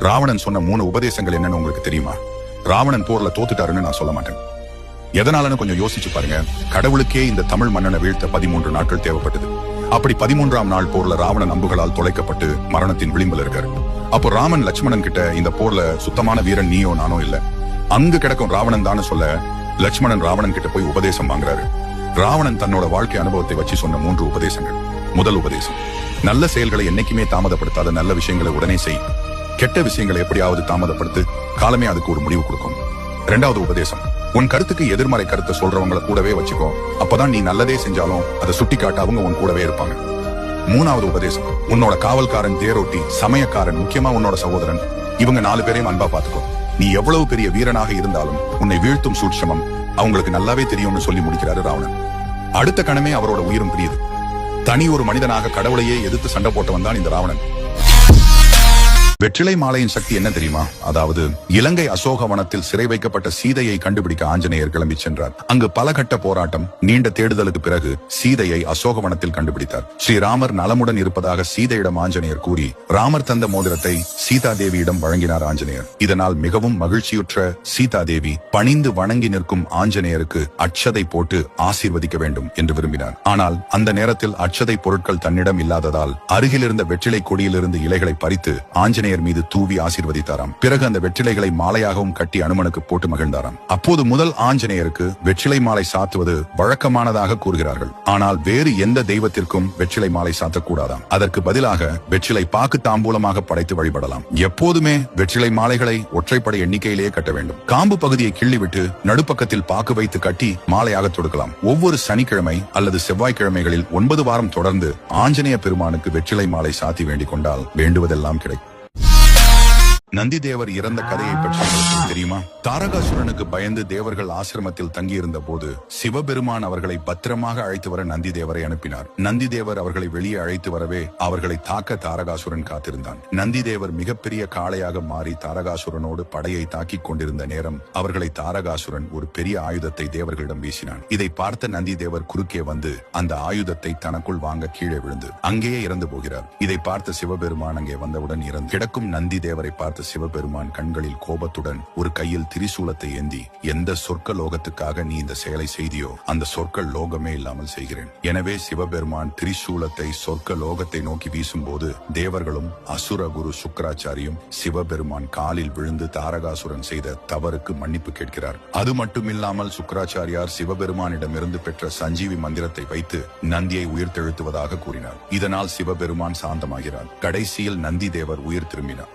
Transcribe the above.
ராவணன் சொன்ன மூணு உபதேசங்கள் என்னன்னு உங்களுக்கு தெரியுமா? ராவணன் போர்ல தோத்துட்டாருன்னு நான் சொல்ல மாட்டேன். எதனாலன்னு கொஞ்சம் யோசிச்சு பாருங்க. கடவுளுக்கே இந்த தமிழ் மன்னனை வீழ்த்த பதிமூன்று நாட்கள் தேவைப்பட்டது. அப்படி பதிமூன்றாம் நாள் போர்ல ராவணன் அம்புகளால் தொலைக்கப்பட்டு மரணத்தின் விளிம்பில் இருக்காரு. அப்போ ராமன் லட்சுமணன் கிட்ட இந்த போர்ல சுத்தமான வீரன் நீயோ நானோ இல்ல. அங்கு கிடக்கும் ராவணன் தானு சொல்ல லட்சுமணன் ராவணன் கிட்ட போய் உபதேசம் வாங்குறாரு. ராவணன் தன்னோட வாழ்க்கை அனுபவத்தை வச்சு சொன்ன மூன்று உபதேசங்கள். முதல் உபதேசம். நல்ல செயல்களை என்னைக்குமே தாமதப்படுத்தாத நல்ல விஷயங்களை உடனே செய். கெட்ட விஷயங்களை எப்படியாவது தாமதப்படுத்து காலமே அதுக்கு ஒரு முடிவு கொடுக்கும். ரெண்டாவது உபதேசம். உன் கருத்துக்கு எதிர்மறை கருத்தை சொல்றவங்களை கூடவே வச்சுக்கோ. அப்பதான் நீ நல்லதே செஞ்சாலும் அதை சுட்டி காட்ட அவங்க உன் கூடவே இருப்பாங்க. மூணாவது உபதேசம். உன்னோட காவல்காரன் தேரோட்டி சமயக்காரன் முக்கியமா உன்னோட சகோதரன் இவங்க நாலு பேரையும் அன்பா பாத்துக்கோ. நீ எவ்வளவு பெரிய வீரனாக இருந்தாலும் உன்னை வீழ்த்தும் சூட்சமம் அவங்களுக்கு நல்லாவே தெரியும்னு சொல்லி முடிக்கிறாரு ராவணன். அடுத்த கணமே அவரோட உயிரும் பிரியுது. தனி ஒரு மனிதனாக கடவுளையே எதிர்த்து சண்டை போட்டவன் தான் இந்த ராவணன். வெற்றிலை மாலையின் சக்தி என்ன தெரியுமா? அதாவது இலங்கை அசோகவனத்தில் சிறை வைக்கப்பட்ட சீதையை கண்டுபிடிக்க ஆஞ்சநேயர் கிளம்பி சென்றார். அங்கு பல கட்ட போராட்டம் நீண்ட தேடுதலுக்கு பிறகு சீதையை அசோகவனத்தில் கண்டுபிடித்தார். ஸ்ரீராமர் நலமுடன் இருப்பதாக சீதையிடம் ஆஞ்சநேயர் கூறி ராமர் தந்த மோதிரத்தை சீதா தேவியிடம் வழங்கினார் ஆஞ்சநேயர். இதனால் மிகவும் மகிழ்ச்சியுற்ற சீதா தேவி பணிந்து வணங்கி நிற்கும் ஆஞ்சநேயருக்கு அட்சதை போட்டு ஆசீர்வதிக்க வேண்டும் என்று விரும்பினார். ஆனால் அந்த நேரத்தில் அட்சதை பொருட்கள் தன்னிடம் இல்லாததால் அருகில் இருந்த வெற்றிலை கொடியிலிருந்து இலைகளை பறித்து ஆஞ்சநேயர் மீது தூவி ஆசீர்வதித்தாராம். பிறகு அந்த வெற்றிலைகளை மாலையாகவும் கட்டி அனுமனுக்கு போட்டு மகிழ்ந்தாராம். அப்போது முதல் ஆஞ்சநேயருக்கு வெற்றிலை மாலை சாத்துவது வழக்கமானதாக கூறுகிறார்கள். ஆனால் வேறு எந்த தெய்வத்திற்கும் வெற்றிலை மாலை சாத்தக்கூடாதாம். அதற்கு பதிலாக வெற்றிலை பாக்கு தாம்பூலமாக படைத்து வழிபடலாம். எப்போதுமே வெற்றிலை மாலைகளை ஒற்றைப்படை எண்ணிக்கையிலேயே கட்ட வேண்டும். காம்பு பகுதியை கிள்ளிவிட்டு நடுப்பக்கத்தில் பாக்கு வைத்து கட்டி மாலையாக தொடுக்கலாம். ஒவ்வொரு சனிக்கிழமை அல்லது செவ்வாய்க்கிழமைகளில் ஒன்பது வாரம் தொடர்ந்து ஆஞ்சநேய பெருமானுக்கு வெற்றிலை மாலை சாத்தி வேண்டிக் கொண்டால் வேண்டுவதெல்லாம் கிடைக்கும். நந்தி தேவர் இறந்த கதையை பற்றி உங்களுக்கு தெரியுமா? தாரகாசுரனுக்கு பயந்து தேவர்கள் ஆசிரமத்தில் தங்கியிருந்த போது சிவபெருமான் அவர்களை பத்திரமாக அழைத்து வர நந்தி தேவரை அனுப்பினார். நந்தி தேவர் அவர்களை வெளியே அழைத்து வரவே அவர்களை தாக்க தாரகாசுரன் காத்திருந்தான். நந்தி தேவர் மிகப்பெரிய காளையாக மாறி தாரகாசுரனோடு படையை தாக்கிக் கொண்டிருந்த நேரம் அவர்களை தாரகாசுரன் ஒரு பெரிய ஆயுதத்தை தேவர்களிடம் வீசினான். இதை பார்த்த நந்தி தேவர் குறுக்கே வந்து அந்த ஆயுதத்தை தனக்குள் வாங்க கீழே விழுந்து அங்கேயே இறந்து போகிறார். இதை பார்த்த சிவபெருமான் அங்கே வந்தவுடன் இறந்து கிடக்கும் நந்தி தேவரை பார்த்த சிவபெருமான் கண்களில் கோபத்துடன் ஒரு கையில் திரிசூலத்தை ஏந்தி எந்த சொர்க்க லோகத்துக்காக நீ இந்த செயலை செய்தியோ அந்த சொர்க்க லோகமே இல்லாமல் செய்கிறேன். எனவே சிவபெருமான் திரிசூலத்தை சொர்க்க லோகத்தை நோக்கி வீசும்போது தேவர்களும் அசுர குரு சுக்கராச்சாரியும் சிவபெருமான் காலில் விழுந்து தாரகாசுரன் செய்த தவறுக்கு மன்னிப்பு கேட்கிறார். அது மட்டுமில்லாமல் சுக்கராச்சாரியார் சிவபெருமானிடமிருந்து பெற்ற சஞ்சீவி மந்திரத்தை வைத்து நந்தியை உயிர்த்தெழுத்துவதாக கூறினார். இதனால் சிவபெருமான் சாந்தமாகிறார். கடைசியில் நந்தி தேவர் உயிர் திரும்பினார்.